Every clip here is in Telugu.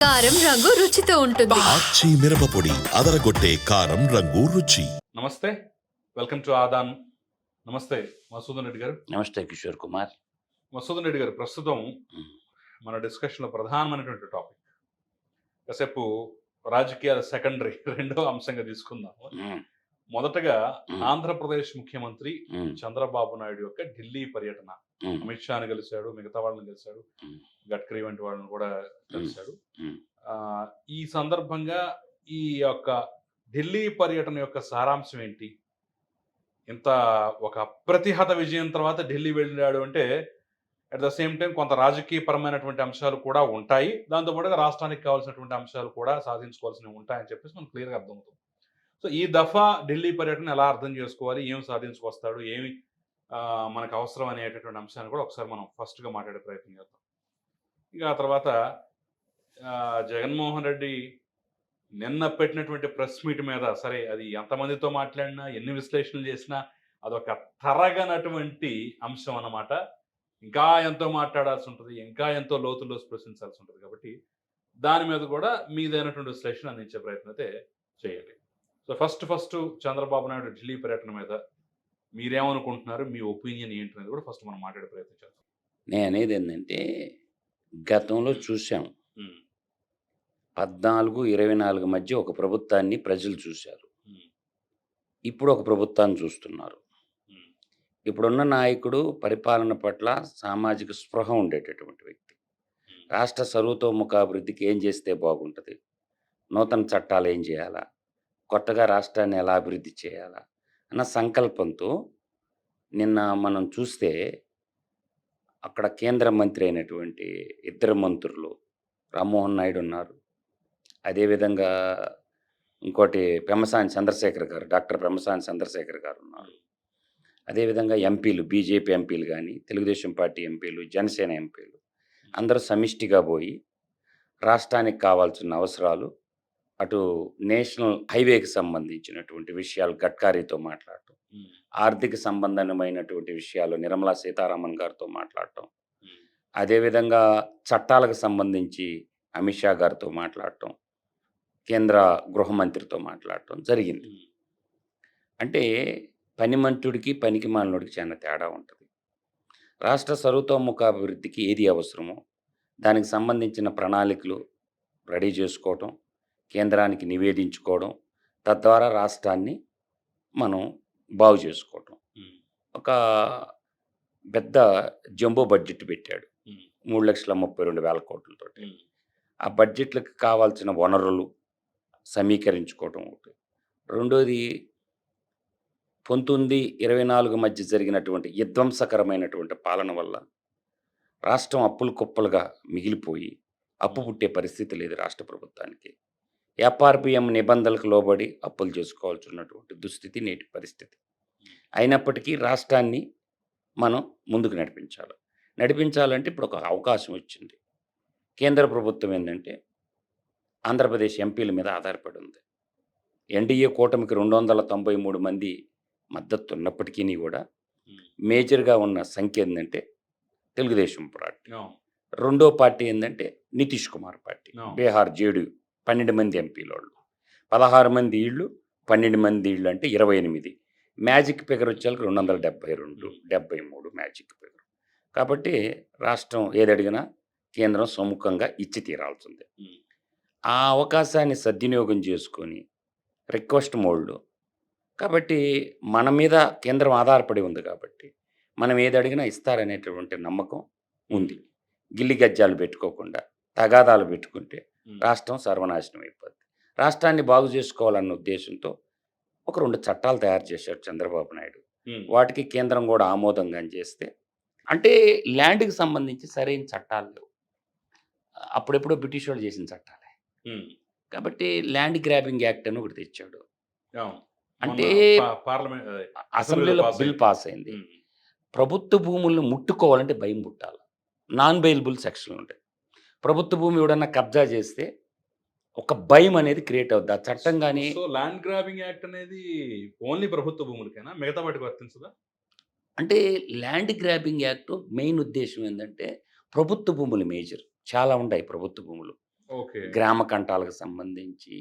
కారం రంగు రుచితో ఉంటుంది. ఆచి మిరపపొడి అదరగొట్టే కారం రంగు రుచి. నమస్తే. వెల్కమ్ టు ఆదాన్ నమస్తే మసూదన్ రెడ్డి గారు. నమస్తే కిషోర్ కుమార్. మసూదన్ రెడ్డి గారు ప్రస్తుతం మన డిస్కషన్లో ప్రధానమైనటువంటి టాపిక్ కాసేపు రాజకీయాల సెకండరీ రెండో అంశంగా తీసుకుందాము. మొదటగా ఆంధ్రప్రదేశ్ ముఖ్యమంత్రి చంద్రబాబు నాయుడు యొక్క ఢిల్లీ పర్యటన. అమిత్ షాని కలిశాడు మిగతా వాళ్ళని కలిశాడు. గడ్కరీ వంటి వాళ్ళని కూడా కలిశాడు ఈ సందర్భంగా ఈ యొక్క ఢిల్లీ పర్యటన యొక్క సారాంశం ఏంటి? ఇంత ఒక అప్రతిహత విజయం తర్వాత ఢిల్లీ వెళ్ళాడు అంటే అట్ ద సేమ్ టైం కొంత రాజకీయపరమైనటువంటి అంశాలు కూడా ఉంటాయి. దాంతోపాటుగా రాష్ట్రానికి కావాల్సినటువంటి అంశాలు కూడా సాధించుకోవాల్సినవి ఉంటాయని చెప్పేసి మనకు క్లియర్గా అర్థమవుతుంది. సో ఈ దఫా ఢిల్లీ పర్యటన ఎలా అర్థం చేసుకోవాలి? ఏం సాధించుకొస్తాడు? ఏమి మనకు అవసరం అనేటటువంటి అంశాన్ని కూడా ఒకసారి మనం ఫస్ట్గా మాట్లాడే ప్రయత్నం చేద్దాం. ఇక ఆ తర్వాత జగన్మోహన్ రెడ్డి నిన్న పెట్టినటువంటి ప్రెస్ మీట్ మీద సరే అది ఎంతమందితో మాట్లాడినా ఎన్ని విశ్లేషణలు చేసినా అదొక తరగనటువంటి అంశం అన్నమాట. ఇంకా ఎంతో మాట్లాడాల్సి ఉంటుంది ఇంకా ఎంతో లోతుల్లో స్పృశించాల్సి ఉంటుంది కాబట్టి దాని మీద కూడా మీదైనటువంటి విశ్లేషణ అందించే ప్రయత్నం అయితే చేయాలి. So first first Chandrababu Naidu Delhi పర్యటన మీద మీరేమనుకుంటున్నారు? మీ ఒపీనియన్ ఏంటి అనేది కూడా ఫస్ట్ మనం మాట్లాడే ప్రయత్నం చేద్దాం. నేను అనేది ఏంటంటే గతంలో చూసాం పద్నాలుగు ఇరవై నాలుగు మధ్య ఒక ప్రభుత్వాన్ని ప్రజలు చూశారు. ఇప్పుడు ఒక ప్రభుత్వాన్ని చూస్తున్నారు. ఇప్పుడున్న నాయకుడు పరిపాలన పట్ల సామాజిక స్పృహ ఉండేటటువంటి వ్యక్తి. రాష్ట్ర సర్వతోముఖాభివృద్ధికి ఏం చేస్తే బాగుంటుంది? నూతన చట్టాలు ఏం చేయాలా? కొత్తగా రాష్ట్రాన్ని ఎలా అభివృద్ధి చేయాలా? అన్న సంకల్పంతో నిన్న మనం చూస్తే అక్కడ కేంద్ర మంత్రి అయినటువంటి ఇద్దరు మంత్రులు రామ్మోహన్ నాయుడు ఉన్నారు. అదేవిధంగా ఇంకోటి పెమ్మసాని చంద్రశేఖర్ గారు డాక్టర్ పెమ్మసాని చంద్రశేఖర్ గారు ఉన్నారు. అదేవిధంగా ఎంపీలు బీజేపీ ఎంపీలు కానీ తెలుగుదేశం పార్టీ ఎంపీలు జనసేన ఎంపీలు అందరూ సమిష్టిగా పోయి రాష్ట్రానికి కావాల్సిన అవసరాలు అటు నేషనల్ హైవేకి సంబంధించినటువంటి విషయాలు గడ్కారీతో మాట్లాడటం ఆర్థిక సంబంధమైనటువంటి విషయాలు నిర్మలా సీతారామన్ గారితో మాట్లాడటం. అదేవిధంగా చట్టాలకు సంబంధించి అమిత్ షా గారితో మాట్లాడటం కేంద్ర గృహమంత్రితో మాట్లాడటం జరిగింది. అంటే పనిమంతుడికి పనికి మాలినోడికి చాలా తేడా ఉంటుంది. రాష్ట్ర సర్వతోముఖాభివృద్ధికి ఏది అవసరమో దానికి సంబంధించిన ప్రణాళికలు రెడీ చేసుకోవటం కేంద్రానికి నివేదించుకోవడం తద్వారా రాష్ట్రాన్ని మనం బాగు చేసుకోవటం. ఒక పెద్ద జంబో బడ్జెట్ పెట్టాడు. మూడు లక్షల ముప్పై రెండు వేల కోట్లతోటి. ఉమ్. ఆ బడ్జెట్లకు కావాల్సిన వనరులు సమీకరించుకోవటం ఒకటి. రెండోది పంతొమ్మిది ఇరవై నాలుగు మధ్య జరిగినటువంటి విధ్వంసకరమైనటువంటి పాలన వల్ల రాష్ట్రం అప్పులు కుప్పలుగా మిగిలిపోయి అప్పు పుట్టే పరిస్థితి లేదు రాష్ట్ర ప్రభుత్వానికి. ఎఫ్ఆర్పిఎం నిబంధనలకు లోబడి అప్పులు చేసుకోవాల్సి ఉన్నటువంటి దుస్థితి నేటి పరిస్థితి. అయినప్పటికీ రాష్ట్రాన్ని మనం ముందుకు నడిపించాలి. నడిపించాలంటే ఇప్పుడు ఒక అవకాశం వచ్చింది. కేంద్ర ప్రభుత్వం ఏంటంటే ఆంధ్రప్రదేశ్ ఎంపీల మీద ఆధారపడి ఉంది. ఎన్డీఏ కూటమికి రెండు వందల తొంభై మూడు మంది మద్దతు ఉన్నప్పటికీ కూడా. మేజర్గా ఉన్న సంఖ్య ఏంటంటే తెలుగుదేశం పార్టీ. రెండో పార్టీ ఏంటంటే నితీష్ కుమార్ పార్టీ. బీహార్ జేడు పన్నెండు మంది ఎంపీల వాళ్ళు పదహారు మంది ఇళ్ళు పన్నెండు మంది ఇళ్ళు అంటే ఇరవై ఎనిమిది. మ్యాజిక్ ఫిగర్ వచ్చేలకు రెండు వందల డెబ్బై రెండు డెబ్బై మూడు మ్యాజిక్ ఫిగర్. కాబట్టి రాష్ట్రం ఏది అడిగినా కేంద్రం సముఖంగా ఇచ్చి తీరాల్సిందే. ఆ అవకాశాన్ని సద్వినియోగం చేసుకొని రిక్వెస్ట్ మోడ్లో కాబట్టి మన మీద కేంద్రం ఆధారపడి ఉంది కాబట్టి మనం ఏది అడిగినా ఇస్తారనేటువంటి నమ్మకం ఉంది. గిల్లి గజ్జాలు పెట్టుకోకుండా తగాదాలు పెట్టుకుంటే. రాష్ట్రం సర్వనాశనం అయిపోద్ది రాష్ట్రాన్ని బాగు చేసుకోవాలన్న ఉద్దేశంతో ఒక రెండు చట్టాలు తయారు చేశారు చంద్రబాబు నాయుడు. వాటికి కేంద్రం కూడా ఆమోదంగా చేస్తే అంటే ల్యాండ్కి సంబంధించి సరైన చట్టాలు లేవు అప్పుడెప్పుడో బ్రిటిష్ వాళ్ళు చేసిన చట్టాలే. కాబట్టి ల్యాండ్ గ్రాబింగ్ యాక్ట్ అని ఒకటి తెచ్చాడు. అంటే పార్లమెంట్. అసెంబ్లీలో బిల్. పాస్ అయింది. ప్రభుత్వ భూములను ముట్టుకోవాలంటే భయం పుట్టాలి నాన్ బెయిలబుల్ సెక్షన్లు ఉంటాయి ప్రభుత్వ భూమి ఎవడన్నా కబ్జా చేస్తే ఒక భయం అనేది క్రియేట్ అవుద్ది. ఆ చట్టం కానీ సో ల్యాండ్ గ్రాబింగ్ యాక్ట్ అనేది ఓన్లీ ప్రభుత్వ భూములకేనా? మిగతా వాటికి వర్తించదా? అంటే ల్యాండ్ గ్రాబింగ్ యాక్ట్ మెయిన్ ఉద్దేశం ఏంటంటే ప్రభుత్వ భూములు మేజర్. చాలా ఉన్నాయి ప్రభుత్వ భూములు. ఓకే. గ్రామ కంటాలకు సంబంధించి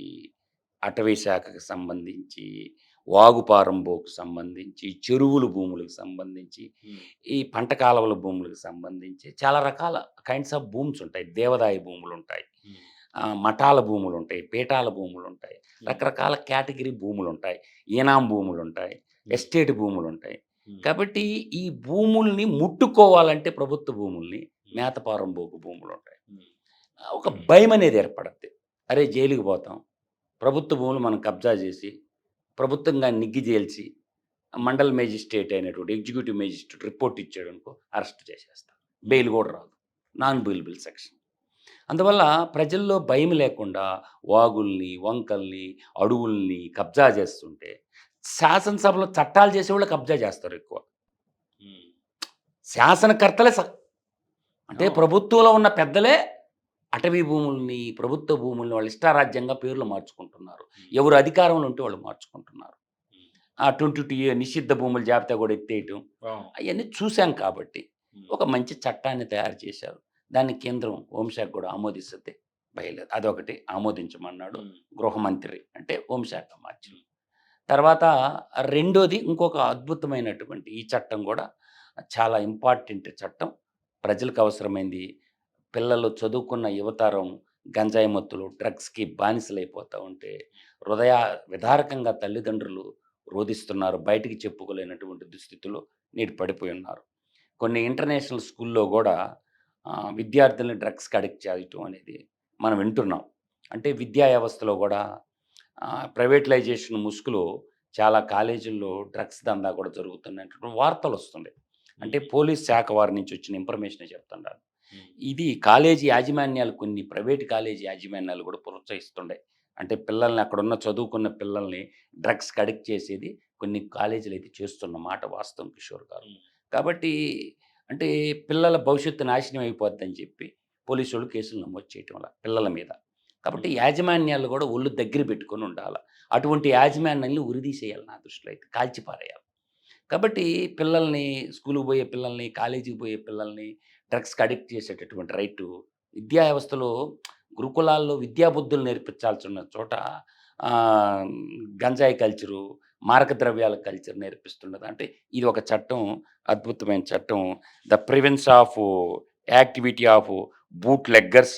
అటవీ శాఖకు సంబంధించి వాగుపారంబోకు సంబంధించి చెరువుల భూములకు సంబంధించి ఈ పంట కాలువల భూములకు సంబంధించి చాలా రకాల కైండ్స్ ఆఫ్ భూమ్స్ ఉంటాయి. దేవదాయ భూములు ఉంటాయి. మఠాల భూములు ఉంటాయి పీఠాల భూములు ఉంటాయి. రకరకాల కేటగిరీ భూములు ఉంటాయి. ఈనాం భూములు ఉంటాయి ఎస్టేట్ భూములు ఉంటాయి. కాబట్టి ఈ భూముల్ని ముట్టుకోవాలంటే ప్రభుత్వ భూముల్ని మేతపారంబోకు భూములు ఉంటాయి. ఒక భయం అనేది ఏర్పడద్ది. అరే జైలుకి పోతాం. ప్రభుత్వ భూములు మనం కబ్జా చేసి ప్రభుత్వంగా నిగ్గి తేల్చి మండల్ మేజిస్ట్రేట్ అయినటువంటి ఎగ్జిక్యూటివ్ మేజిస్ట్రేట్ రిపోర్ట్ ఇచ్చాడు అనుకో అరెస్ట్ చేసేస్తారు బెయిల్ కూడా రాదు. Non bailable section. అందువల్ల ప్రజల్లో భయం లేకుండా వాగుల్ని వంకల్ని అడవుల్ని కబ్జా చేస్తుంటే శాసనసభలో చట్టాలు చేసేవాళ్ళు కబ్జా చేస్తారు ఎక్కువ. శాసనకర్తలే స- అంటే. ప్రభుత్వంలో ఉన్న పెద్దలే అటవీ భూముల్ని ప్రభుత్వ భూముల్ని వాళ్ళు ఇష్టారాజ్యంగా పేర్లు మార్చుకుంటున్నారు. ఎవరు అధికారంలో ఉంటే వాళ్ళు మార్చుకుంటున్నారు. ఆ ట్వంటీ టూ నిషిద్ధ భూముల జాబితా కూడా ఎత్తేయటం అవును. అవన్నీ చూశాం కాబట్టి ఒక మంచి చట్టాన్ని తయారు చేశారు. దాన్ని కేంద్రం హోంశాఖ కూడా ఆమోదిస్తుంది బయలేదు అదొకటి ఆమోదించమన్నాడు గృహమంత్రి అంటే హోంశాఖ మార్చి తర్వాత రెండోది ఇంకొక అద్భుతమైనటువంటి ఈ చట్టం కూడా చాలా ఇంపార్టెంట్ చట్టం. ప్రజలకు అవసరమైంది పిల్లలు చదువుకున్న యువతరం గంజాయి మత్తులు డ్రగ్స్కి బానిసలైపోతూ ఉంటే హృదయ విధారకంగా తల్లిదండ్రులు రోధిస్తున్నారు. బయటికి చెప్పుకోలేనటువంటి దుస్థితిలో నేడు పడిపోయి ఉన్నారు. కొన్ని ఇంటర్నేషనల్ స్కూల్లో కూడా విద్యార్థుల్ని డ్రగ్స్కి అడిక్ట్ చేయటం అనేది మనం వింటున్నాం. అంటే విద్యా వ్యవస్థలో కూడా ప్రైవేటలైజేషన్ ముసుగులో చాలా కాలేజీల్లో డ్రగ్స్ దందా కూడా జరుగుతున్నటువంటి వార్తలు వస్తున్నాయి అంటే పోలీస్ శాఖ వారి నుంచి వచ్చిన ఇన్ఫర్మేషన్ చెప్తున్నారు. ఇది కాలేజీ యాజమాన్యాలు కొన్ని ప్రైవేట్ కాలేజీ యాజమాన్యాలు కూడా ప్రోత్సహిస్తుండే అంటే పిల్లల్ని అక్కడ ఉన్న చదువుకున్న పిల్లల్ని డ్రగ్స్కి అడిక్ట్ చేసేది కొన్ని కాలేజీలు అయితే చేస్తున్న మాట వాస్తవం కిషోర్ గారు. కాబట్టి అంటే పిల్లల భవిష్యత్తు నాశనం అయిపోద్దని చెప్పి పోలీసు వాళ్ళు కేసులు నమోదు చేయటం వల్ల పిల్లల మీద. కాబట్టి యాజమాన్యాలు కూడా ఒళ్ళు దగ్గర పెట్టుకొని ఉండాలి. అటువంటి యాజమాన్యాన్ని ఉరిదీసేయాలి నా దృష్టిలో అయితే కాల్చిపారేయాలి. కాబట్టి పిల్లల్ని స్కూల్కి పోయే పిల్లల్ని కాలేజీకి పోయే పిల్లల్ని డ్రగ్స్కి అడిక్ట్ చేసేటటువంటి రైటు. విద్యా వ్యవస్థలో గురుకులాల్లో విద్యాబుద్ధులు నేర్పించాల్సిన చోట గంజాయి కల్చరు మారక ద్రవ్యాల కల్చర్ నేర్పిస్తున్నది. అంటే ఇది ఒక చట్టం అద్భుతమైన చట్టం. The prevention of activity of bootleggers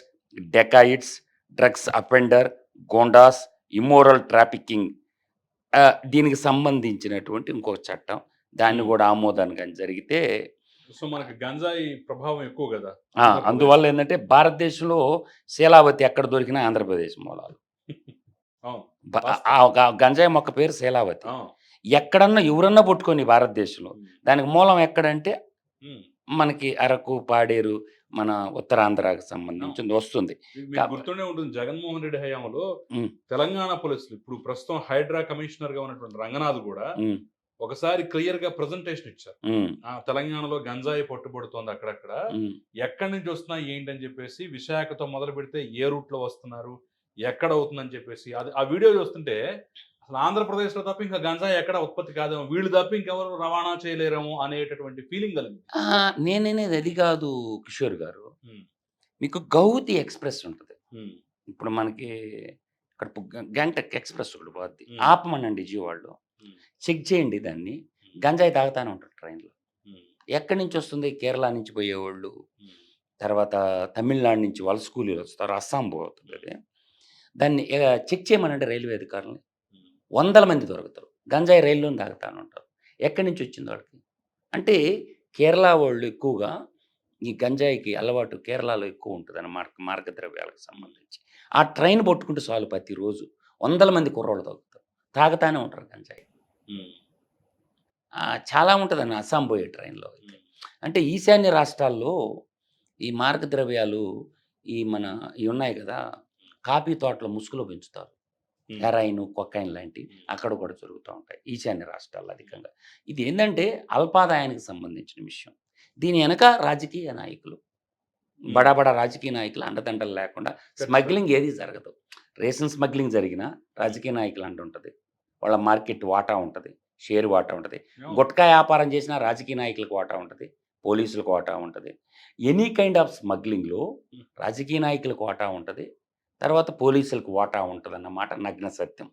dacoits drugs offender goondas immoral trafficking. దీనికి సంబంధించినటువంటి ఇంకొక చట్టం. దాన్ని కూడా ఆమోదాన్ని కానీ జరిగితే సో మనకి గంజాయి ప్రభావం ఎక్కువ కదా. అందువల్ల ఏంటంటే భారతదేశంలో శీలావతి ఎక్కడ దొరికినా ఆంధ్రప్రదేశ్ మూలాలు. గంజాయి మొక్క పేరు శీలావతి. ఎక్కడన్నా ఎవరన్నా పుట్టుకొని భారతదేశంలో దానికి మూలం ఎక్కడంటే. మనకి అరకు పాడేరు మన ఉత్తరాంధ్రకు సంబంధించింది వస్తుంది. గుర్తుండే ఉంటుంది జగన్మోహన్ రెడ్డి హయాంలో. తెలంగాణ పోలీసులు ఇప్పుడు ప్రస్తుతం హైడ్రా కమిషనర్గా ఉన్నటువంటి రంగనాథ్ కూడా ఒకసారి క్లియర్గా ప్రజెంటేషన్ ఇచ్చారు. ఆ తెలంగాణలో గంజాయి పట్టుబడుతోంది అక్కడక్కడ. ఎక్కడి నుంచి వస్తున్నా ఏంటని చెప్పేసి విశాఖతో మొదలు పెడితే ఏ రూట్లో వస్తున్నారు ఎక్కడ అవుతుందని చెప్పేసి. అది ఆ వీడియో చూస్తుంటే అసలు ఆంధ్రప్రదేశ్లో తప్ప ఇంకా గంజాయి ఎక్కడ ఉత్పత్తి కాదేమో. వీళ్ళు తప్ప ఇంకెవరు రవాణా చేయలేరేమో అనేటటువంటి ఫీలింగ్ కలిగింది. నేననేది అది కాదు కిషోర్ గారు. మీకు గౌతి ఎక్స్ప్రెస్ ఉంటుంది. ఇప్పుడు మనకి ఇక్కడ పు- గంటక్ ఎక్స్ప్రెస్ ఒకటి పోద్ది. ఆపమనండి విజయవాడలో. చెక్ చేయండి దాన్ని. గంజాయి తాగుతానే ఉంటారు ట్రైన్లో. ఎక్కడి నుంచి వస్తుంది? కేరళ నుంచి పోయేవాళ్ళు. తర్వాత తమిళనాడు నుంచి వలస కూలీలు వస్తారు. అస్సాం పోతుంది అది. దాన్ని చెక్ చేయమనండి రైల్వే అధికారులని. వందల మంది దొరుకుతారు. గంజాయి రైల్లోనే తాగుతాను ఉంటారు. ఎక్కడి నుంచి వచ్చింది వాళ్ళకి? అంటే కేరళ వాళ్ళు ఎక్కువగా ఈ గంజాయికి అలవాటు కేరళలో ఎక్కువ ఉంటుంది అన్నమాట మార్గద్రవ్యాలకు సంబంధించి. ఆ ట్రైన్ పట్టుకుంటే చాలు ప్రతిరోజు వందల మంది కుర్రోళ్ళు తాగుతారు. తాగుతానే ఉంటారు గంజాయి. చాలా ఉంటుందండి అస్సాం పోయే ట్రైన్లో అంటే ఈశాన్య రాష్ట్రాల్లో ఈ మార్గద్రవ్యాలు ఈ మన ఇవి ఉన్నాయి కదా! కాఫీ తోటలో ముసుగులో పెంచుతారు. హెరాయిన్ కొకైన్ లాంటివి అక్కడ కూడా జరుగుతూ ఉంటాయి ఈశాన్య రాష్ట్రాల్లో అధికంగా. ఇది ఏంటంటే అల్పాదాయానికి సంబంధించిన విషయం. దీని వెనక రాజకీయ నాయకులు బడా బడా రాజకీయ నాయకులు అండదండలు లేకుండా స్మగ్లింగ్ ఏది జరగదు. రేషన్ స్మగ్లింగ్ జరిగినా రాజకీయ నాయకులు అంటుంటుంది. వాళ్ళ మార్కెట్ వాటా ఉంటుంది షేర్ వాటా ఉంటుంది. గుట్కా వ్యాపారం చేసిన రాజకీయ నాయకులకు వాటా ఉంటుంది పోలీసులకు వాటా ఉంటుంది. ఎనీ కైండ్ ఆఫ్ స్మగ్లింగ్లో రాజకీయ నాయకులకు వాటా ఉంటుంది తర్వాత పోలీసులకు వాటా ఉంటుందన్నమాట నగ్న సత్యం.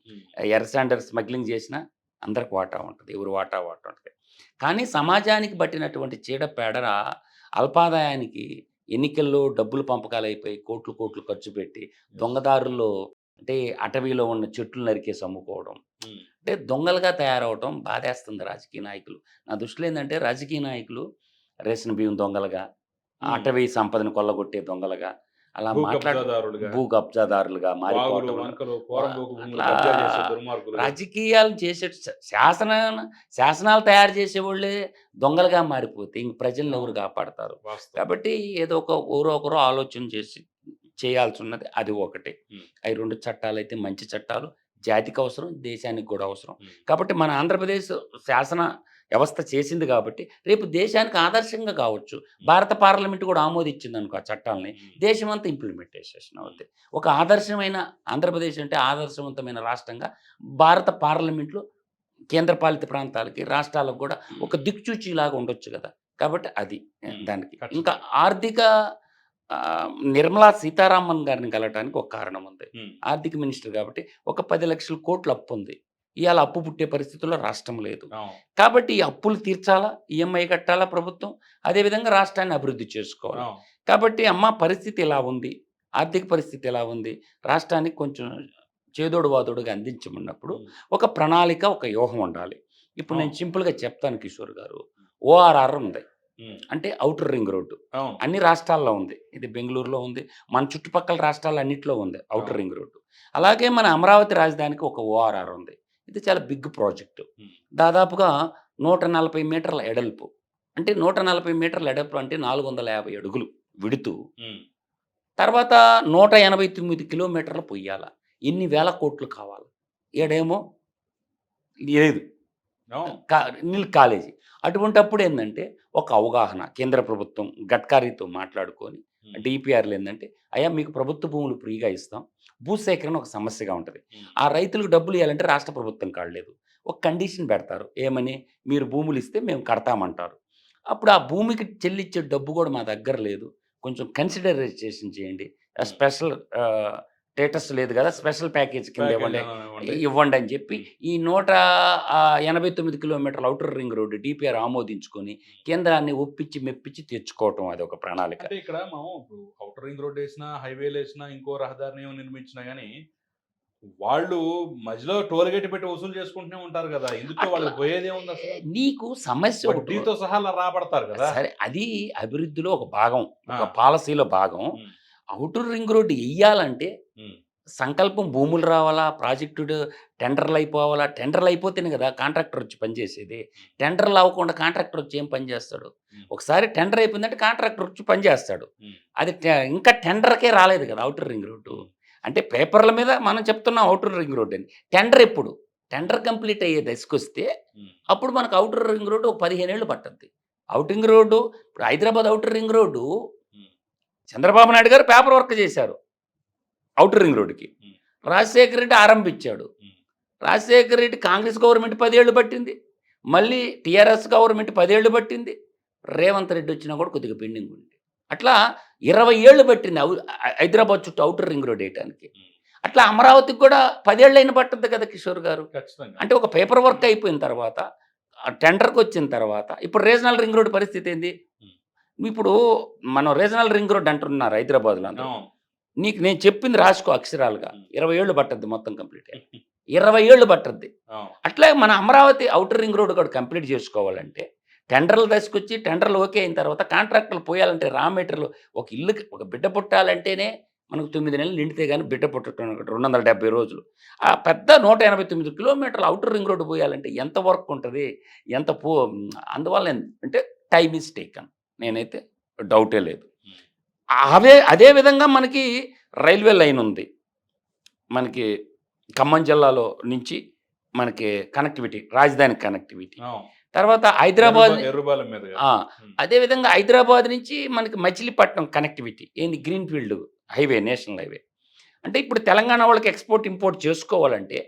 ఎర్రసాండర్ స్మగ్లింగ్ చేసినా అందరికి వాటా ఉంటుంది ఎవరు వాటా వాటా ఉంటుంది. కానీ సమాజానికి పట్టినటువంటి చీడపేడర అల్పాదాయానికి ఎన్నికల్లో డబ్బులు పంపకాలు అయిపోయి కోట్లు కోట్లు ఖర్చు పెట్టి దొంగదారుల్లో అంటే అటవీలో ఉన్న చెట్లు నరికేసి అమ్ముకోవడం. అంటే దొంగలుగా తయారవటం బాధేస్తుంది రాజకీయ నాయకులు నా దృష్టిలో ఏంటంటే రాజకీయ నాయకులు రేషన్ బియ్యం దొంగలుగా. అటవీ సంపదను కొల్లగొట్టే దొంగలుగా అలా మాట్లాడ భూ కబ్జాదారులుగా దుర్మార్గులు రాజకీయాలు చేసే శాసన శాసనాలు తయారు చేసేవాళ్ళే దొంగలుగా మారిపోతే ఇంక ప్రజల్ని ఎవరు కాపాడతారు. కాబట్టి ఏదో ఒక ఎవరో ఒకరు ఆలోచన చేసి చేయాల్సి ఉన్నది అది ఒకటి. అవి రెండు చట్టాలు అయితే మంచి చట్టాలు జాతికి అవసరం దేశానికి కూడా అవసరం. కాబట్టి మన ఆంధ్రప్రదేశ్ శాసన వ్యవస్థ చేసింది కాబట్టి రేపు దేశానికి ఆదర్శంగా కావచ్చు భారత పార్లమెంట్ కూడా ఆమోదించింది అనుకో ఆ చట్టాలని. దేశమంతా ఇంప్లిమెంటేషన్ అవుతాయి ఒక ఆదర్శమైన ఆంధ్రప్రదేశ్ అంటే ఆదర్శవంతమైన రాష్ట్రంగా భారత పార్లమెంట్లో కేంద్రపాలిత ప్రాంతాలకి రాష్ట్రాలకు కూడా ఒక దిక్చూచిలాగా ఉండొచ్చు కదా కాబట్టి అది. దానికి. ఇంకా ఆర్థిక నిర్మలా సీతారామన్ గారిని కలవటానికి ఒక కారణం ఉంది. ఆర్థిక మినిస్టర్ కాబట్టి ఒక పది లక్షల కోట్ల అప్పు ఉంది ఇవాళ అప్పు పుట్టే పరిస్థితుల్లో రాష్ట్రం లేదు. కాబట్టి ఈ అప్పులు తీర్చాలా ఈఎంఐ కట్టాలా ప్రభుత్వం అదేవిధంగా రాష్ట్రాన్ని అభివృద్ధి చేసుకోవాలి. కాబట్టి అమ్మ పరిస్థితి ఇలా ఉంది ఆర్థిక పరిస్థితి ఎలా ఉంది రాష్ట్రానికి కొంచెం చేదోడు వాదోడుగా అందించమన్నప్పుడు. ఒక ప్రణాళిక ఒక వ్యూహం ఉండాలి ఇప్పుడు నేను. సింపుల్గా చెప్తాను కిషోర్ గారు ఓఆర్ఆర్ ఉంది. అంటే అవుటర్ రింగ్ రోడ్డు. అన్ని రాష్ట్రాల్లో ఉంది. ఇది బెంగళూరులో ఉంది. మన చుట్టుపక్కల రాష్ట్రాలు అన్నింటిలో ఉంది అవుటర్. Ring road. అలాగే మన అమరావతి రాజధానికి ఒక ఓఆర్ఆర్ ఉంది. ఇది చాలా బిగ్ ప్రాజెక్టు. దాదాపుగా నూట నలభై మీటర్ల ఎడల్పు. అంటే నూట నలభై మీటర్ల ఎడల్పు అంటే నాలుగు వందల యాభై అడుగులు విడుతూ. తర్వాత నూట ఎనభై తొమ్మిది కిలోమీటర్ల పొయ్యాల. ఎన్ని వేల కోట్లు కావాలి? ఏడేమో? లేదు. నీళ్ళు కాలేజీ. అటువంటప్పుడు ఏంటంటే ఒక అవగాహన కేంద్ర ప్రభుత్వం గడ్కారీతో మాట్లాడుకొని. డిపిఆర్లు ఏంటంటే అయ్యా మీకు ప్రభుత్వ భూములు ఫ్రీగా ఇస్తాం. భూసేకరణ ఒక సమస్యగా ఉంటుంది. ఆ రైతులకు డబ్బులు ఇవ్వాలంటే రాష్ట్ర ప్రభుత్వం కాడలేదు ఒక కండిషన్ పెడతారు. ఏమని? మీరు భూములు ఇస్తే మేము కడతామంటారు. అప్పుడు ఆ భూమికి చెల్లించే డబ్బు కూడా మా దగ్గర లేదు. కొంచెం కన్సిడరేషన్ చేయండి. స్పెషల్ స్టేటస్ లేదు కదా స్పెషల్ ప్యాకేజ్ కింద ఇవ్వండి ఇవ్వండి. అని చెప్పి ఈ నూట ఎనభై తొమ్మిది కిలోమీటర్ల అవుటర్ రింగ్ రోడ్డు డిపిఆర్ ఆమోదించుకొని కేంద్రాన్ని ఒప్పించి మెప్పించి తెచ్చుకోవటం అది ఒక ప్రణాళిక ఇక్కడ మనం ఇప్పుడు అవుటర్ రింగ్ రోడ్ వేసినా హైవేలు వేసినా ఇంకో రహదారిని ఏమో నిర్మించినా గానీ వాళ్ళు మధ్యలో టోల్ గేట్ పెట్టి వసూలు చేసుకుంటూనే ఉంటారు కదా ఇందులో వాళ్ళకి పోయేది ఏముంది అసలు నీకు సమస్య వడ్డీతో సహా అలా రాబడతారు కదా సరే అది అభివృద్ధిలో ఒక భాగం ఒక. పాలసీలో భాగం. అవుటర్ రింగ్ రోడ్డు వెయ్యాలంటే. సంకల్పం భూములు రావాలా? ప్రాజెక్టు టెండర్లు అయిపోవాలా టెండర్లు అయిపోతేనే కదా కాంట్రాక్టర్ వచ్చి పనిచేసేది. టెండర్లు అవ్వకుండా కాంట్రాక్టర్ వచ్చి ఏం పని చేస్తాడు ఉమ్. ఒకసారి టెండర్ అయిపోయిందంటే కాంట్రాక్టర్ వచ్చి పని చేస్తాడు ఉమ్. అది ఇంకా టెండర్కే రాలేదు కదా అవుటర్ రింగ్ రోడ్డు. అంటే పేపర్ల మీద మనం చెప్తున్నాం అవుటర్ రింగ్ రోడ్ అని టెండర్ ఎప్పుడు టెండర్ కంప్లీట్ అయ్యే దశకు వస్తే. అప్పుడు మనకు అవుటర్ రింగ్ రోడ్డు ఒక పదిహేను ఏళ్ళు పట్టద్ది. అవుటింగ్ రోడ్డు ఇప్పుడు Hyderabad outer ring road. Chandrababu Naidu garu paper work చేశారు. అవుటర్ రింగ్ రోడ్డుకి ఉమ్. రాజశేఖర రెడ్డి ఆరంభించాడు. రాజశేఖర రెడ్డి కాంగ్రెస్ గవర్నమెంట్ పదేళ్ళు పట్టింది మళ్ళీ టీఆర్ఎస్ గవర్నమెంట్ పదేళ్ళు పట్టింది రేవంత్ రెడ్డి వచ్చినా కూడా కొద్దిగా పెండింగ్ ఉంది అట్లా ఇరవై ఏళ్ళు పట్టింది హైదరాబాద్ చుట్టూ అవుటర్ రింగ్ రోడ్ వేయడానికి ఉమ్. అట్లా అమరావతికి కూడా పదేళ్ళు అయిన పట్టద్దు కదా కిషోర్ గారు అంటే ఒక పేపర్ వర్క్ అయిపోయిన తర్వాత టెండర్కి వచ్చిన తర్వాత ఇప్పుడు రీజనల్ రింగ్ రోడ్ పరిస్థితి ఏంది. ఇప్పుడు మనం రీజనల్ రింగ్ రోడ్ అంటున్నారు హైదరాబాద్లో. నీకు నేను చెప్పింది రాసుకో అక్షరాలుగా. ఇరవై ఏళ్ళు పట్టద్ది మొత్తం కంప్లీట్ అయ్యి ఇరవై ఏళ్ళు పట్టద్ది. అట్లే మన అమరావతి అవుటర్ రింగ్ రోడ్ కూడా కంప్లీట్ చేసుకోవాలంటే టెండర్లు తీసుకొచ్చి టెండర్లు ఓకే అయిన తర్వాత కాంట్రాక్టర్లు పోయాలంటే రా మెటీరియల్ ఒక ఇల్లుకి ఒక బిడ్డ పుట్టాలంటేనే మనకు తొమ్మిది నెలలు నిండితే కానీ బిడ్డ పుట్టడం రెండు వందల డెబ్బై రోజులు. ఆ పెద్ద నూట ఎనభై తొమ్మిది కిలోమీటర్ల అవుటర్ రింగ్ రోడ్డు పోయాలంటే ఎంత వర్క్ ఉంటుంది? ఎంత పో అందువల్ల అంటే టైం ఈజ్ టేకన్ నేనైతే డౌటే లేదు. అవే అదే విధంగా మనకి రైల్వే లైన్ ఉంది మనకి ఖమ్మం జిల్లాలో నుంచి మనకి కనెక్టివిటీ రాజధాని కనెక్టివిటీ. తర్వాత హైదరాబాద్. అదేవిధంగా హైదరాబాద్ నుంచి మనకి మచిలీపట్నం కనెక్టివిటీ ఏంది green field highway national highway అంటే ఇప్పుడు తెలంగాణ వాళ్ళకి ఎక్స్పోర్ట్ ఇంపోర్ట్ చేసుకోవాలంటే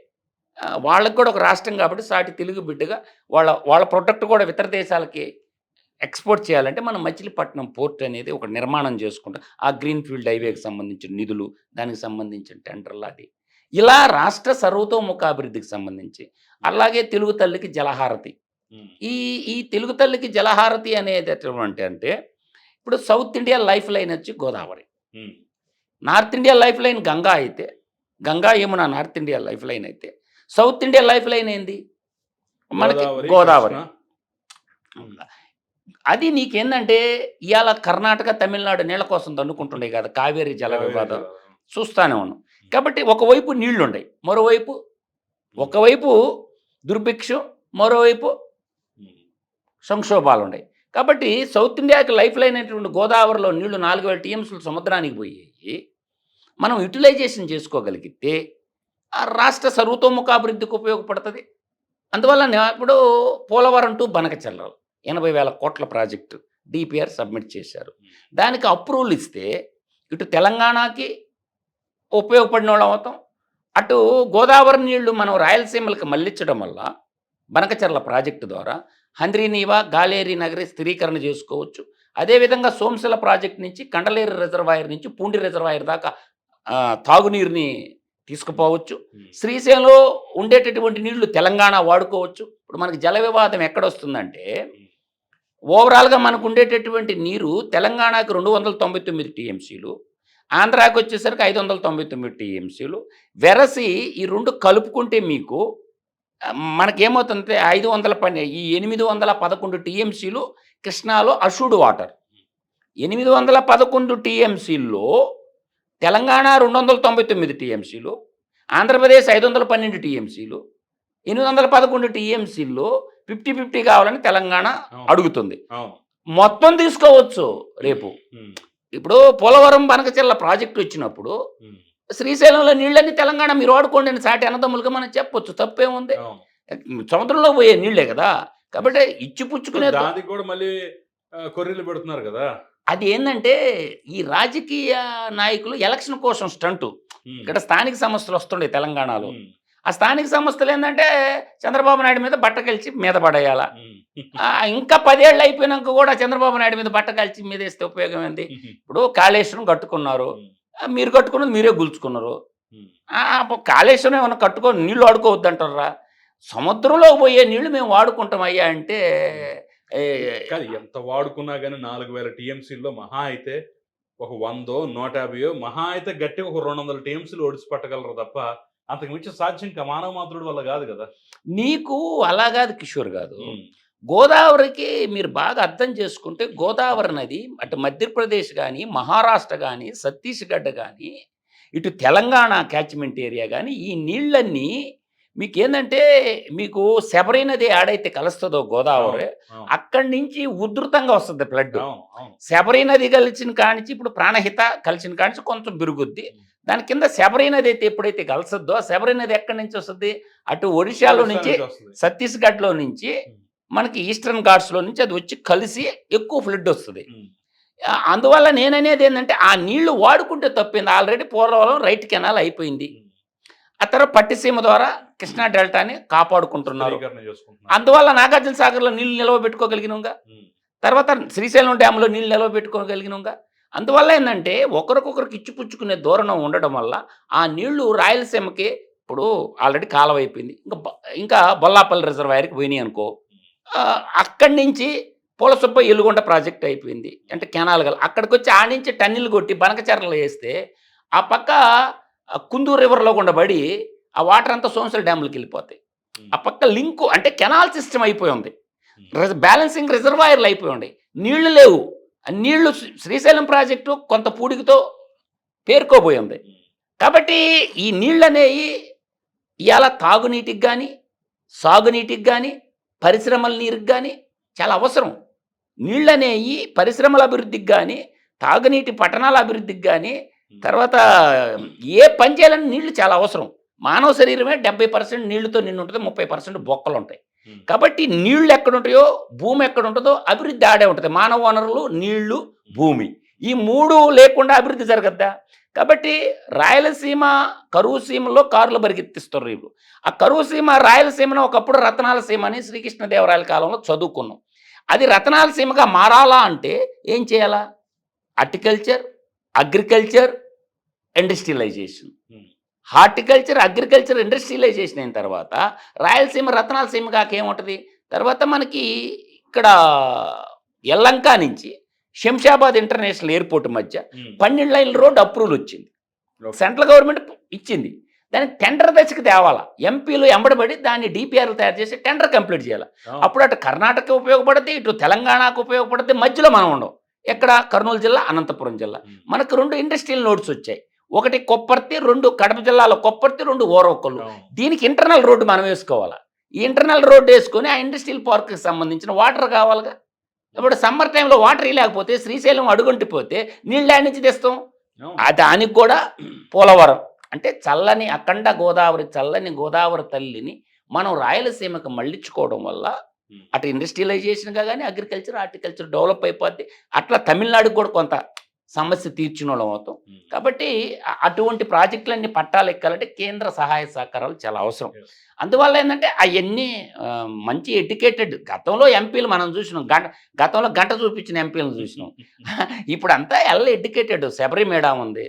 వాళ్ళకి కూడా ఒక రాష్ట్రం కాబట్టి సాటి తెలుగు బిడ్డగా వాళ్ళ వాళ్ళ ప్రొడక్ట్ కూడా ఇతర దేశాలకి ఎక్స్‌పోర్ట్ చేయాలంటే మనం మచిలీపట్నం పోర్ట్ అనేది ఒక నిర్మాణం చేసుకుంటాం. ఆ గ్రీన్ ఫీల్డ్ హైవేకి సంబంధించిన నిధులు, దానికి సంబంధించిన టెండర్లు అది. ఇలా రాష్ట్ర సర్వతోముఖాభివృద్ధికి సంబంధించి, అలాగే తెలుగు తల్లికి జలహారతి. ఈ ఈ తెలుగు తల్లికి జలహారతి అనేది ఎటువంటి అంటే, ఇప్పుడు సౌత్ ఇండియా లైఫ్ లైన్ వచ్చి Godavari. North India life line Ganga అయితే, Ganga Yamuna north India life line అయితే, సౌత్ ఇండియా లైఫ్ లైన్ ఏంది? మనకి గోదావరి. అది నీకేందంటే ఇవాళ కర్ణాటక, తమిళనాడు నీళ్ళ కోసం దన్నుకుంటుండే కదా కావేరీ జల వివాదం. చూస్తానే ఉన్నాం. కాబట్టి ఒకవైపు నీళ్ళుండయి. మరోవైపు ఒకవైపు దుర్భిక్షం, మరోవైపు ఉమ్, సంక్షోభాలున్నాయి. కాబట్టి సౌత్ ఇండియాకి లైఫ్ లైన్ అయినటువంటి గోదావరిలో నీళ్ళు 4000 టీఎంసీలు సముద్రానికి పోయాయి. మనం యుటిలైజేషన్ చేసుకోగలిగితే ఆ రాష్ట్ర సర్వతోముఖాభివృద్ధికి ఉపయోగపడుతుంది. అందువల్ల ఇప్పుడు పోలవరం టు బనకచర్ల 80,000 కోట్ల ప్రాజెక్టు డిపిఆర్ సబ్మిట్ చేశారు. దానికి అప్రూవల్ ఇస్తే ఇటు తెలంగాణకి ఉపయోగపడిన వాళ్ళం అవుతాం. అటు గోదావరి నీళ్ళు మనం రాయలసీమలకు మళ్ళించడం వల్ల బనకచర్ల ప్రాజెక్టు ద్వారా హంద్రీనీవా, గాలేరి నగరి స్థిరీకరణ చేసుకోవచ్చు. అదేవిధంగా సోమశిల ప్రాజెక్ట్ నుంచి కండలేరు రిజర్వాయర్ నుంచి పూండి రిజర్వాయర్ దాకా తాగునీరుని తీసుకుపోవచ్చు. శ్రీశైలంలో ఉండేటటువంటి నీళ్ళు తెలంగాణ వాడుకోవచ్చు. ఇప్పుడు మనకి జల వివాదం ఎక్కడొస్తుందంటే ఓవరాల్గా మనకు ఉండేటటువంటి నీరు తెలంగాణకు రెండు వందల తొంభై తొమ్మిది టీఎంసీలు ఆంధ్రాకి వచ్చేసరికి ఐదు వందల తొంభై తొమ్మిది టీఎంసీలు. వెరసి ఈ రెండు కలుపుకుంటే మీకు మనకేమవుతుందంటే ఐదు వందల పని ఈ ఎనిమిది వందల పదకొండు టీఎంసీలు కృష్ణాలో అషుడ్ వాటర్. ఎనిమిది వందల పదకొండు టీఎంసీల్లో తెలంగాణ రెండు వందల తొంభై తొమ్మిది టీఎంసీలు ఆంధ్రప్రదేశ్ ఐదు వందల పన్నెండు టీఎంసీలు 811 టీఎంసీల్లో 50, 50 కావాలని తెలంగాణ అడుగుతుంది. మొత్తం తీసుకోవచ్చు రేపు. ఇప్పుడు పోలవరం బనకచెర్ల ప్రాజెక్ట్ వచ్చినప్పుడు శ్రీశైలంలో నీళ్ళని తెలంగాణ మీరు వాడుకోండి అని సాటి అన్నదమ్ములుగా మనం చెప్పొచ్చు. తప్పేముంది? సముద్రంలో పోయే నీళ్ళే కదా! కాబట్టి ఇచ్చి పుచ్చుకునే దానికి కూడా మళ్ళీ కొర్రీలు పెడుతున్నారు కదా అది ఏందంటే ఈ రాజకీయ నాయకులు ఎలక్షన్ కోసం స్టంటు. ఇక్కడ స్థానిక సంస్థలు వస్తుండే తెలంగాణలో. ఆ స్థానిక సంస్థలు ఏందంటే చంద్రబాబు నాయుడు మీద బట్ట కలిసి మీద పడేయాల. ఇంకా పదేళ్ళు అయిపోయినాక కూడా చంద్రబాబు నాయుడు మీద బట్ట కలిసి మీద వేస్తే ఉపయోగం ఏంది? ఇప్పుడు కాళేశ్వరం కట్టుకున్నారు. మీరు కట్టుకున్నది మీరే గుల్చుకున్నారు. కాళేశ్వరం ఏమన్నా కట్టుకొని నీళ్ళు వాడుకోవద్దు అంటారా? సముద్రంలో పోయే నీళ్ళు మేము వాడుకుంటాం అయ్యా అంటే కాదు ఎంత వాడుకున్నా కానీ నాలుగు వేల టీఎంసీల్లో మహా అయితే ఒక వందో నూట యాభైయో మహా అయితే గట్టి ఒక రెండు వందల టీఎంసీలు ఒడిసి పట్టగలరు తప్ప అంతకు మించి సాధ్యం మానవ మాత్రుడి వల్ల కాదు కదా. నీకు అలా కాదు కిషోర్ కాదు. గోదావరికి మీరు బాగా అర్థం చేసుకుంటే గోదావరి నది అటు మధ్యప్రదేశ్ కానీ మహారాష్ట్ర కానీ ఛత్తీస్గఢ్ కానీ ఇటు తెలంగాణ క్యాచ్మెంట్ ఏరియా కానీ ఈ నీళ్ళన్నీ మీకు ఏంటంటే మీకు శబరి నది ఆడైతే కలుస్తుందో గోదావరి అక్కడి నుంచి ఉధృతంగా వస్తుంది ఫ్లడ్. శబరి నది కలిసిన కానించి ఇప్పుడు ప్రాణహిత కలిసిన కానించి కొంచెం బిరుగుద్ది దాని కింద శబరి నది అయితే ఎప్పుడైతే కలుస్తుందో శబరి నది ఎక్కడి నుంచి వస్తుంది? అటు ఒడిశాలో నుంచి. ఛత్తీస్గఢ్లో నుంచి మనకి ఈస్టర్న్ ఘాట్స్లో నుంచి అది వచ్చి కలిసి ఎక్కువ ఫ్లడ్ వస్తుంది. అందువల్ల నేననేది ఏంటంటే ఆ నీళ్ళు వాడుకుంటే తప్పింది. ఆల్రెడీ పోలవరం రైట్ కెనాల్ అయిపోయింది. ఆ తర్వాత పట్టిసీమ ద్వారా కృష్ణా డెల్టాని కాపాడుకుంటున్నారు. అందువల్ల నాగార్జున సాగర్లో నీళ్ళు నిల్వ పెట్టుకోగలిగినంగా? తర్వాత శ్రీశైలం డ్యాంలో నీళ్ళు నిల్వ పెట్టుకోగలిగినంగా? అందువల్ల ఏంటంటే ఒకరికొకరికి ఇచ్చిపుచ్చుకునే ధోరణం ఉండడం వల్ల ఆ నీళ్ళు రాయలసీమకి ఇప్పుడు ఆల్రెడీ కాలం అయిపోయింది ఇంకా ఇంకా బొల్లాపల్లి రిజర్వాయర్కి పోయినాయి అనుకో అక్కడి నుంచి పూలసుబ్బ ఎలుగొండ ప్రాజెక్ట్ అయిపోయింది. అంటే కెనాల్ గల అక్కడికి వచ్చి ఆ నుంచి టన్నులు కొట్టి బనకచర్లు వేస్తే ఆ పక్క కుందూరు రివర్లో గుండా పడి ఆ వాటర్ అంతా సోమశిల డ్యాములకి వెళ్ళిపోతాయి. ఆ పక్క లింకు అంటే కెనాల్ సిస్టమ్ అయిపోయి ఉంది. రిజ- బ్యాలెన్సింగ్ రిజర్వాయర్లు అయిపోయి ఉన్నాయి. నీళ్ళు లేవు. నీళ్ళు శ్రీశైలం ప్రాజెక్టు కొంత పూడికతో పేర్కోబోయింది. కాబట్టి ఈ నీళ్ళు అనేవి ఇవాళ తాగునీటికి కానీ సాగునీటికి కానీ పరిశ్రమల నీరుకి కానీ చాలా అవసరం. నీళ్ళు అనేవి పరిశ్రమల అభివృద్ధికి కానీ తాగునీటి పట్టణాల అభివృద్ధికి కానీ తర్వాత ఏ పని చేయాలని నీళ్ళు చాలా అవసరం. మానవ శరీరమే డెబ్బై పర్సెంట్ నీళ్ళతో నిండి ఉంటుంది ముప్పై పర్సెంట్ బొక్కలు ఉంటాయి కాబట్టి నీళ్ళు ఎక్కడ ఉంటాయో భూమి ఎక్కడ ఉంటుందో అభివృద్ధి ఆడే ఉంటుంది. మానవ వనరులు నీళ్ళు భూమి. ఈ మూడు లేకుండా అభివృద్ధి జరగద్దా? కాబట్టి రాయలసీమ కరువు సీమలో కారులు బరిగెత్తిస్తారు వీళ్ళు. ఆ కరువు సీమ రాయలసీమను ఒకప్పుడు రత్నాల సీమ అని శ్రీకృష్ణదేవరాయల కాలంలో చదువుకున్నాం. అది రతనాల సీమగా మారాలా అంటే ఏం చేయాలా? Horticulture agriculture industrialisation. Hmm. Horticulture agriculture industrialisation అయిన తర్వాత రాయలసీమ రతనాల సీమ కాక ఏముంటుంది? తర్వాత మనకి ఇక్కడ ఎల్లంక నుంచి శంషాబాద్ ఇంటర్నేషనల్ ఎయిర్పోర్ట్ మధ్య. పన్నెండు లైన్ల రోడ్ అప్రూవల్ వచ్చింది. సెంట్రల్ గవర్నమెంట్ ఇచ్చింది. దానికి టెండర్ దశకి తేవాలా. ఎంపీలు ఎంబడబడి దాన్ని డిపిఆర్లు తయారు చేసి టెండర్ కంప్లీట్ చేయాలి. అప్పుడు అటు కర్ణాటక ఉపయోగపడుతుంది ఇటు తెలంగాణకు ఉపయోగపడుతుంది మధ్యలో మనం ఉండం. ఎక్కడ? కర్నూలు జిల్లా అనంతపురం జిల్లా. మనకు రెండు ఇండస్ట్రియల్ నోట్స్ వచ్చాయి. ఒకటి కొప్పర్తి రెండు కడప జిల్లాలో కొప్పర్తి రెండు ఓరొక్కలు అవును. దీనికి ఇంటర్నల్ రోడ్డు మనం వేసుకోవాలా? ఈ ఇంటర్నల్ రోడ్డు వేసుకొని ఆ ఇండస్ట్రియల్ పార్క్కి సంబంధించిన వాటర్ కావాలిగా? ఇప్పుడు సమ్మర్ టైంలో వాటర్ లేకపోతే శ్రీశైలం అడుగుంటిపోతే నీళ్ళు నుంచి తెస్తాం? దానికి కూడా పోలవరం. అంటే చల్లని అఖండ గోదావరి చల్లని గోదావరి తల్లిని మనం రాయలసీమకు మళ్ళించుకోవడం వల్ల. అటు ఇండస్ట్రియలైజేషన్గా కానీ అగ్రికల్చర్ హార్టికల్చర్ డెవలప్ అయిపోద్ది. అట్లా తమిళనాడుకు కూడా కొంత సమస్య తీర్చిన వాళ్ళం అవుతాం. కాబట్టి అటువంటి ప్రాజెక్టులన్నీ పట్టాలు ఎక్కాలంటే కేంద్ర సహాయ సహకారాలు చాలా అవసరం. అందువల్ల ఏంటంటే అవన్నీ మంచి ఎడ్యుకేటెడ్ గతంలో ఎంపీలు మనం చూసినాం. గంట గతంలో గంట చూపించిన ఎంపీలను చూసినాం. ఇప్పుడు అంతా ఎల్ల ఎడ్యుకేటెడ్ శబరి మేడం ఉంది.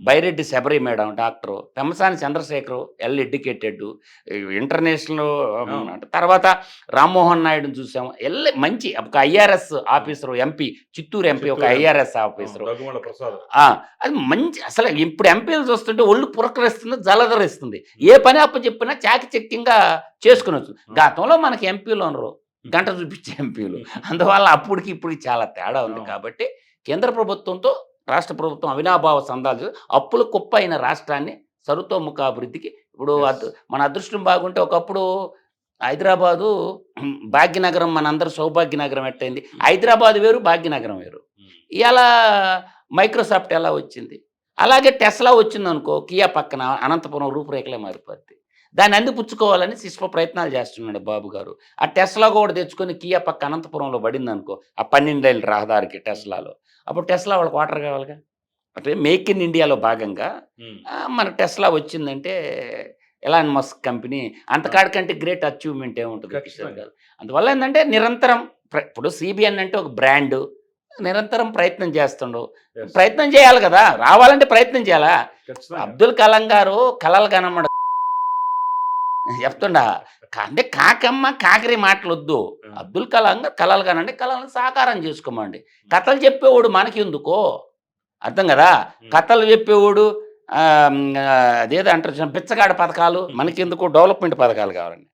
బైరెడ్డి శబరి మేడం డాక్టర్ పెమ్మసాని చంద్రశేఖర్ ఎల్ ఎడ్యుకేటెడ్ ఇంటర్నేషనల్. తర్వాత రామ్మోహన్ నాయుడు చూసాం ఎల్ మంచి ఒక IRS officer MP Chittoor MP ఒక ఐఆర్ఎస్ ఆఫీసర్. అది మంచి అసలు ఇప్పుడు ఎంపీలు చూస్తుంటే ఒళ్ళు పురకరిస్తుంది జలధరిస్తుంది. ఏ పని అప్ప చెప్పినా చాకి చెక్కింగా చేసుకునొచ్చు గతంలో మనకి ఎంపీలు అనరు గంట చూపించే ఎంపీలు. అందువల్ల అప్పటికి ఇప్పటికి చాలా తేడా ఉంది. కాబట్టి కేంద్ర ప్రభుత్వంతో రాష్ట్ర ప్రభుత్వం అవినాభావ సందాలు అప్పుల కుప్ప అయిన రాష్ట్రాన్ని సరుతోముఖ అభివృద్ధికి ఇప్పుడు మన అదృష్టం బాగుంటే ఒకప్పుడు హైదరాబాదు భాగ్యనగరం మనందరూ సౌభాగ్యనగరం ఎట్టయింది హైదరాబాద్ వేరు భాగ్యనగరం వేరు. ఉమ్. ఇవాళ మైక్రోసాఫ్ట్ ఎలా వచ్చింది? అలాగే టెస్లా వచ్చింది అనుకో కియా పక్కన అనంతపురం రూపురేఖలే మారిపోద్ది. దాన్ని అందిపుచ్చుకోవాలని శిష్ప ప్రయత్నాలు చేస్తున్నాడు బాబు గారు. ఆ టెస్లా కూడా తెచ్చుకొని కియా పక్క అనంతపురంలో పడింది అనుకో ఆ పన్నెండేళ్ళ రహదారికి టెస్లాలో. అప్పుడు టెస్లా వాళ్ళకి వాటర్ కావాలిగా? అంటే మేక్ ఇన్ ఇండియాలో భాగంగా మన టెస్లా వచ్చిందంటే ఎలాన్ మస్క్ కంపెనీ అంతకాడికంటే గ్రేట్ అచీవ్మెంట్ ఏముంటుంది కిషోర్. గారు. అందువల్ల ఏంటంటే నిరంతరం ఇప్పుడు సిబిఎన్ అంటే ఒక బ్రాండ్ నిరంతరం ప్రయత్నం చేస్తుండు. ప్రయత్నం చేయాలి కదా రావాలంటే ప్రయత్నం చేయాలా. అబ్దుల్ కలాం గారు కలలు కనమ్మడ చెప్తుండా అంటే కాకమ్మ కాకరి మాటలు వద్దు ఉమ్. అబ్దుల్ కలాం గారు కలలు కానండి కళలను సాకారం చేసుకోమండి. కథలు చెప్పేవాడు మనకి ఎందుకో అర్థం కదా. కథలు చెప్పేవాడు అదేదో అంటారు చూడండి, బిచ్చగాడ పథకాలు మనకెందుకు? డెవలప్మెంట్ పథకాలు కావాలండి.